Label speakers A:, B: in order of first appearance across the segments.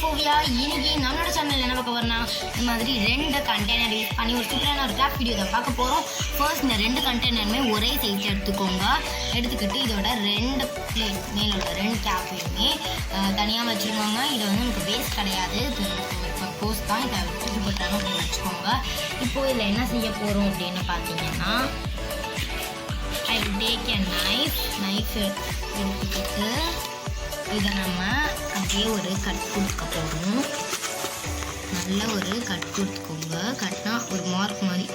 A: ஃபோவியா இன்னைக்கு நம்மளோட சேனல் என்ன பார்க்க வரனா இந்த மாதிரி ரெண்டு கண்டெய்னர் யூஸ் பண்ணி ஒரு சூப்பரான ஒரு கிராஃப்ட் வீடியோ தான் பார்க்க போகிறோம் ஃபர்ஸ்ட் இந்த ரெண்டு கண்டெய்னருமே ஒரே சைஸ் எடுத்துக்கோங்க. எடுத்துக்கிட்டு இதோட ரெண்டு பிளேட் மேலே உள்ள ரெண்டு கேப்பையுமே தனியாக வச்சுருக்கோங்க இது வந்து நமக்கு வேஸ்ட் கிடையாது. இது தான் இதை தூக்கி அப்படின்னு வச்சுக்கோங்க. இப்போ இதில் என்ன செய்ய போகிறோம் அப்படின்னு பார்த்தீங்கன்னா I take a knife knife எடுத்துக்கிட்டு இதை நம்ம அப்படியே ஒரு கட் கொடுக்க போகிறோம் நல்ல ஒரு கட் கொடுத்துக்கோங்க. கட்னா ஒரு மார்க் மாதிரி.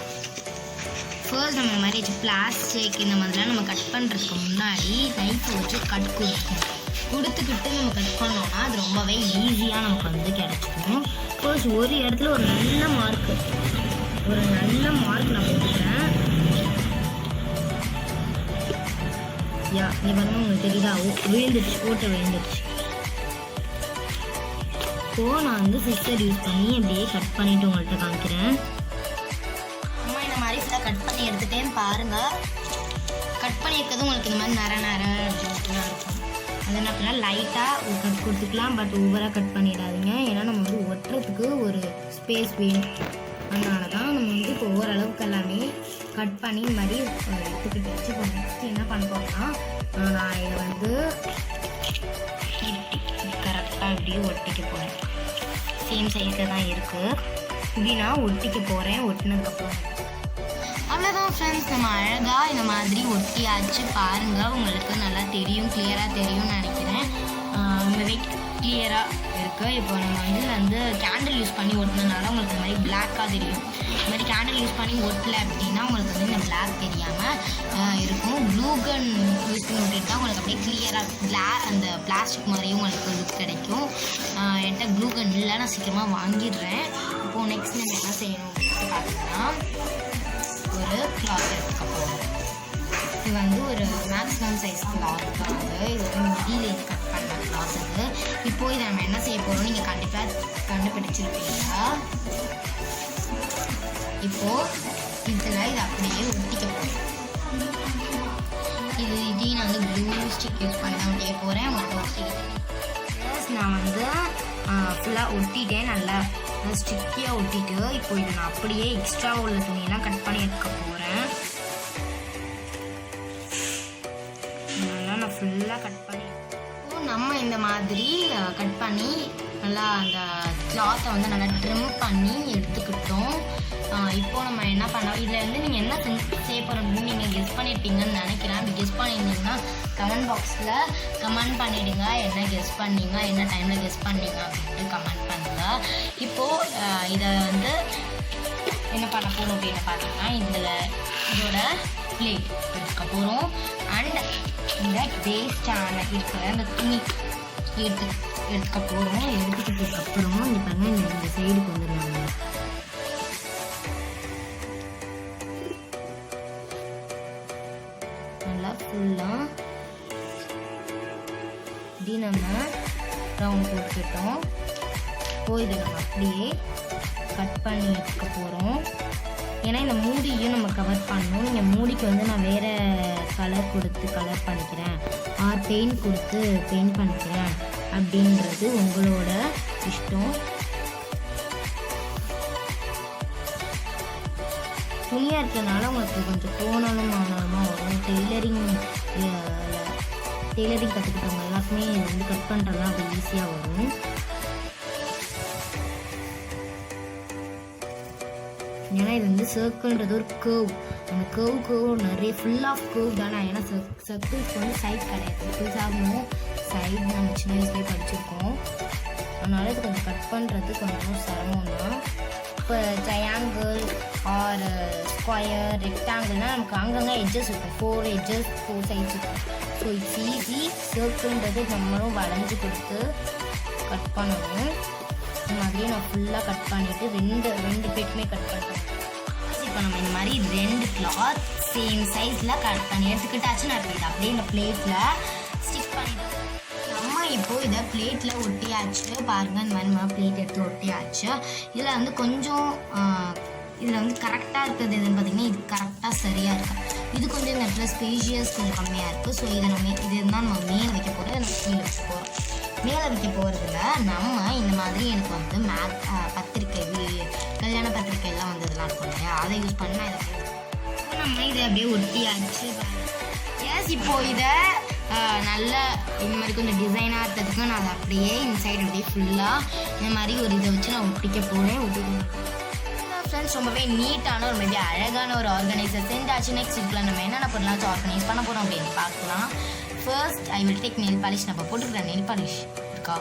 A: ஃபர்ஸ்ட் நம்ம மாதிரி வச்சு பிளாஸ்டிக் இந்த மாதிரிலாம் நம்ம கட் பண்ணுறதுக்கு முன்னாடி நைஃபை வச்சு கட் கொடுத்துக்கணும் கொடுத்துக்கிட்டு நம்ம கட் பண்ணோம்னா அது ரொம்பவே ஈஸியாக நமக்கு வந்து கிடச்சிக்கும் ஃபர்ஸ்ட் ஒரு இடத்துல ஒரு நல்ல மார்க்கு ஒரு நல்ல மார்க் நான் போட்டுக்கிறேன் யா நீ வந்து உங்களுக்கு தெரியுதா? ஓ, விழுந்துருச்சு ஓட்ட விழுந்துருச்சு. இப்போ நான் வந்து சிஸ்டர் யூஸ் பண்ணி அப்படியே கட் பண்ணிவிட்டு உங்கள்கிட்ட காமிக்கிறேன். அம்மா இந்த மாதிரி ஃபுல்லாக கட் பண்ணி எடுத்துகிட்டேன் பாருங்கள் கட் பண்ணியிருக்கிறது உங்களுக்கு இந்த மாதிரி நர நர அப்படின்ட்டுலாம் இருக்கும். அதை என்ன பண்ணலாம் லைட்டாக ஒரு கட் கொடுத்துக்கலாம் பட் ஓவராக கட் பண்ணிடாதீங்க. ஏன்னா நம்ம வந்து ஒட்டுறதுக்கு ஒரு ஸ்பேஸ் வேணும். அதனால தான் நம்ம வந்து இப்போ ஓரளவுக்கு எல்லாமே கட் பண்ணி இந்த மாதிரி எடுத்துக்கிட்டு வச்சு இப்போ நெக்ஸ்ட் என்ன பண்ண நான் இதை வந்து கரெக்டாக அப்படியே ஒட்டிக்க போகிறேன் சேம் சைஸில் தான் இருக்குது இப்படி நான் ஒட்டிக்க போகிறேன் ஒட்டினதுக்கப்புறம் அவ்வளோதான் ஃப்ரெண்ட்ஸ் நம்ம அழகாக இந்த மாதிரி ஒட்டியாச்சு பாருங்கள் உங்களுக்கு நல்லா தெரியும் கிளியராக தெரியும்னு நினைக்கிறேன். ரொம்பவே கிளியராக இருக்குது இப்போ நம்ம வந்து வந்து கேண்டில் யூஸ் பண்ணி ஒட்டினதுனால உங்களுக்கு இந்த மாதிரி பிளாக்காக தெரியும். இந்த மாதிரி கேண்டில் யூஸ் பண்ணி ஒட்டல அப்படின்னா உங்களுக்கு வந்து இந்த பிளாக் தெரியாமல் இருக்கும். ப்ளூ கன் யூஸ் பண்ணி ஒட்டிட்டு உங்களுக்கு அப்படியே கிளியராக பிளா அந்த பிளாஸ்டிக் மாதிரியும் உங்களுக்கு லுக் கிடைக்கும். என்கிட்ட ப்ளூ கன் இல்லை நான் சீக்கிரமாக வாங்கிடுறேன். இப்போது நெக்ஸ்ட் நம்ம என்ன செய்யணும் அப்படின்னு பார்த்தீங்கன்னா ஒரு கிளாத் எடுத்துக்க போகிறோம் இது வந்து ஒரு மேக்ஸிமம் சைஸ் கிளாத் தான் இது வந்து மிடியில் கட் பண்ண இப்போ இதை நம்ம என்ன செய்ய போகிறோம் நீங்கள் கண்டிப்பாக கண்டுபிடிச்சிருப்பீங்க இப்போ இதில் இதை அப்படியே ஒட்டிக்க போகிறேன் இது இதையும் நான் வந்து ப்ளூ ஸ்டிக் யூஸ் பண்ணி தான் ஒட்டிக்க போகிறேன் ஒட்ட ஒட்டிக்கிட்டேன் நான் வந்து ஃபுல்லாக ஒட்டிட்டேன். நல்லா ஸ்டிக்கியாக ஒட்டிட்டு இப்போ இதை நான் அப்படியே எக்ஸ்ட்ரா உள்ள துணியெல்லாம் கட் பண்ணி எடுக்க போகிறேன் நல்லா நான் ஃபுல்லாக கட் பண்ணி நம்ம இந்த மாதிரி கட் பண்ணி நல்லா அந்த கிளாத்தை வந்து நல்லா ட்ரிம் பண்ணி எடுத்துக்கிட்டோம். இப்போ நம்ம என்ன பண்ணோம் இதில் வந்து நீங்கள் என்ன செஞ்சு செய்ய போகிறோம்னு நீங்கள் கெஸ் பண்ணியிருப்பீங்கன்னு நினைக்கிறேன். அப்படி கெஸ் பண்ணியிருந்தீங்கன்னா கமெண்ட் பாக்ஸில் கமெண்ட் பண்ணிவிடுங்க என்ன கெஸ் பண்ணீங்க? என்ன டைமில் கெஸ் பண்ணீங்க? அப்படின்ட்டு கமெண்ட் பண்ணுங்கள் இப்போது இதை வந்து என்ன பண்ண போகிறோம் அப்படின்னு பார்த்தீங்கன்னா இதில் இதோட பிளேட் எடுக்க போகிறோம் இந்த வேஸ்டான இருக்கிற அந்த துணி எடுத்து எடுத்துக்க போகிறோம் எடுத்துக்கிட்டதுக்கு அப்புறமா இங்கே பாருங்க இந்த சைடுக்கு வந்துடுவாங்க நல்லா ஃபுல்லாக இப்படி நம்ம ரவுண்ட் போட்டுக்கிட்டோம். இப்போ இதை நம்ம அப்படியே கட் பண்ணி எடுக்க போகிறோம் ஏன்னா இந்த மூடியும் நம்ம கவர் பண்ணணும். நீங்கள் மூடிக்கு வந்து நான் வேறு கலர் கொடுத்து கலர் பண்ணிக்கிறேன். ஆர் பெயிண்ட் கொடுத்து பெயிண்ட் பண்ணிக்கிறேன் அப்படின்றது உங்களோட இஷ்டம். துணியாக இருக்கிறதுனால உங்களுக்கு கொஞ்சம் கோணலும் மாணவமாக வரும். டெய்லரிங் டெய்லரிங் கற்றுக்கிட்டவங்க எல்லாருக்குமே வந்து கட் பண்ணுறதுலாம் அது ஈஸியாக வரும். ஏன்னா இது வந்து சர்க்கிள்ன்றது ஒரு கேர்வ் அந்த கேர்வ் கேர்வ் நிறைய ஃபுல் ஆஃப் கேர்வ் தானே. ஏன்னா சர்க்கிள்ஸ்க்கு வந்து சைட் கிடையாது. சர்க்கிள்ஸ் ஆகணும் சைட் நம்ம சின்ன வயசுலேயே படிச்சிருக்கோம். அதனால் இது கொஞ்சம் கட் பண்ணுறது கொஞ்சம் சிரமம் தான். இப்போ ட்ரையாங்கிள் ஆர் ஸ்கொயர் ரெக்டாங்கிள்னால் நமக்கு அங்கங்கே எட்ஜஸ் இருக்கும். ஃபோர் எட்ஜஸ் ஃபோர் சைட்ஸ் இருக்கும். ஸோ இட்ஸ் ஈஸி சர்க்கிள்ன்றது நம்மளும் வளைஞ்சு கொடுத்து கட் பண்ணணும். இந்த மாதிரி நான் ஃபுல்லாக கட் பண்ணிவிட்டு ரெண்டு ரெண்டு பேருக்குமே கட் பண்ணுறேன் இப்போ நம்ம இந்த மாதிரி ரெண்டு கிளாத் சேம் சைஸில் கட் பண்ணி எடுத்துக்கிட்டாச்சு நான் இப்போ இதை அப்படியே இந்த பிளேட்டில் ஸ்டிக் பண்ணிட்டு நம்ம இப்போ இதை பிளேட்டில் ஒட்டியாச்சு. பாருங்கள் இந்த மாதிரி நம்ம பிளேட் எடுத்து ஒட்டியாச்சு. இதில் வந்து கொஞ்சம் இதில் வந்து கரெக்டாக இருக்கிறது எதுன்னு பார்த்தீங்கன்னா இது கரெக்டாக சரியாக இருக்கு. இது கொஞ்சம் இந்த இடத்துல ஸ்பேஷியஸ் கொஞ்சம் கம்மியாக இருக்குது ஸோ இதை நம்ம இது இருந்தால் நம்ம மேலே வைக்க போகிறோம் நம்ம கீழே வச்சு போகிறோம் மேலே வைக்க போகிறதுல நம்ம இந்த மாதிரி எனக்கு வந்து மேக் பத்திரிக்கை அதை யூஸ் பண்ண இதை இப்போ நம்ம இதை அப்படியே ஒட்டியாச்சு எஸ் இப்போ இதை நல்ல இந்த மாதிரி கொஞ்சம் டிசைனாக இருக்கிறதுக்கு நான் அதை அப்படியே இந்த சைடு அப்படியே ஃபுல்லாக இந்த மாதிரி ஒரு இதை வச்சு நான் ஒட்டிக்க போகிறேன் ஒட்டிக்க ஃப்ரெண்ட்ஸ் ரொம்பவே நீட்டான ஒரு மிக அழகான ஒரு ஆர்கனைசர் செஞ்சாச்சு நெக்ஸ்ட் இதில் நம்ம என்னென்ன பொருளாச்சும் ஆர்கனைஸ் பண்ண போகிறோம் அப்படின்னு பார்க்கலாம். First I will take nail polish நம்ம போட்டுக்கிற நெல் பாலிஷ் இருக்கா?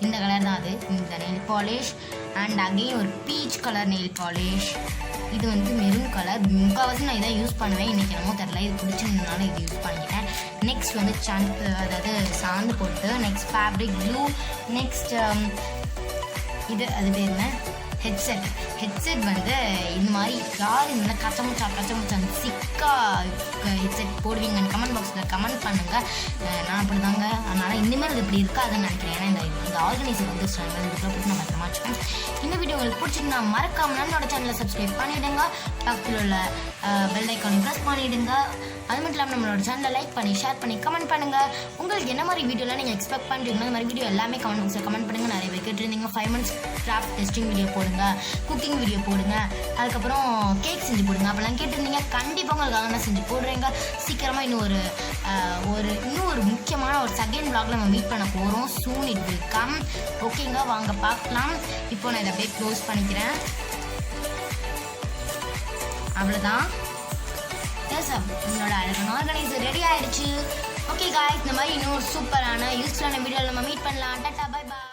A: இந்த கலர் தான் அது. இந்த நெல் பாலிஷ் அண்ட் அகெயின் ஒரு பீச் கலர் நெயில் பாலிஷ் இது வந்து மெரூன் கலர் முக்கால்வாசி நான் இதான் யூஸ் பண்ணுவேன். இன்றைக்கி என்னமோ தெரில இது பிடிச்சிருந்தனால இது யூஸ் பண்ணிக்கிட்டேன். நெக்ஸ்ட் வந்து சந்து அதாவது சாந்து போட்டு நெக்ஸ்ட் ஃபேப்ரிக் ப்ளூ நெக்ஸ்ட் இது அது பேர் என்ன? ஹெட்செட் ஹெட்செட் வந்து இந்த மாதிரி யார் இந்த மாதிரி கச்சமுச்சா கச்சமுச்சான் சிக்கா ஹெட்செட் போடுவீங்கன்னு கமெண்ட் பாக்ஸில் கமெண்ட் பண்ணுங்கள் நான் அப்படி தாங்க அதனால் இனிமேல் இது இப்படி இருக்காதுன்னு நினைக்கிறேன் ஏன்னா இந்த இந்த ஆர்கனைசர் வந்து இதுக்குள்ள போட்டு நான் பத்திரமா இந்த வீடியோ உங்களுக்கு பிடிச்சிருந்தா மறக்காம நம்மளோட சேனலை சப்ஸ்கிரைப் பண்ணிவிடுங்க பக்கத்தில் உள்ள பெல் ஐக்கானை ப்ரெஸ் பண்ணிவிடுங்க அது மட்டும் இல்லாமல் நம்மளோட சேனலை லைக் பண்ணி ஷேர் பண்ணி கமெண்ட் பண்ணுங்கள் உங்களுக்கு என்ன மாதிரி வீடியோலாம் நீங்கள் எக்ஸ்பெக்ட் பண்ணுறீங்களோ இந்த மாதிரி வீடியோ எல்லாமே கமெண்ட் பாக்ஸில் கமெண்ட் பண்ணுங்கள் நிறைய பேர் கேட்டிருந்தீங்க five months craft testing video போடுங்க குக்கிங் வீடியோ போடுங்க. அதுக்கப்புறம் கேக் செஞ்சு போடுங்க. அப்போல்லாம் கேட்டிருந்தீங்க. கண்டிப்பாக உங்களுக்காக நான் செஞ்சு போடுறேங்க. சீக்கிரமாக இன்னும் ஒரு ஒரு இன்னும் ஒரு முக்கியமான ஒரு செகண்ட் vlogல நம்ம மீட் பண்ண போகிறோம் சூன் இட் வில் கம் ஓகேங்க வாங்க பார்க்கலாம். இப்போ நான் இதை அப்படியே க்ளோஸ் பண்ணிக்கிறேன். அவ்வளோதான் எஸ் என்னோட ஆர்கனைசர் ரெடி ஆயிடுச்சு. ஓகே காய்ஸ் இந்த மாதிரி இன்னொரு சூப்பரான யூஸ்ஃபுல்லான வீடியோவில் நம்ம மீட் பண்ணலாம். Tata bye bye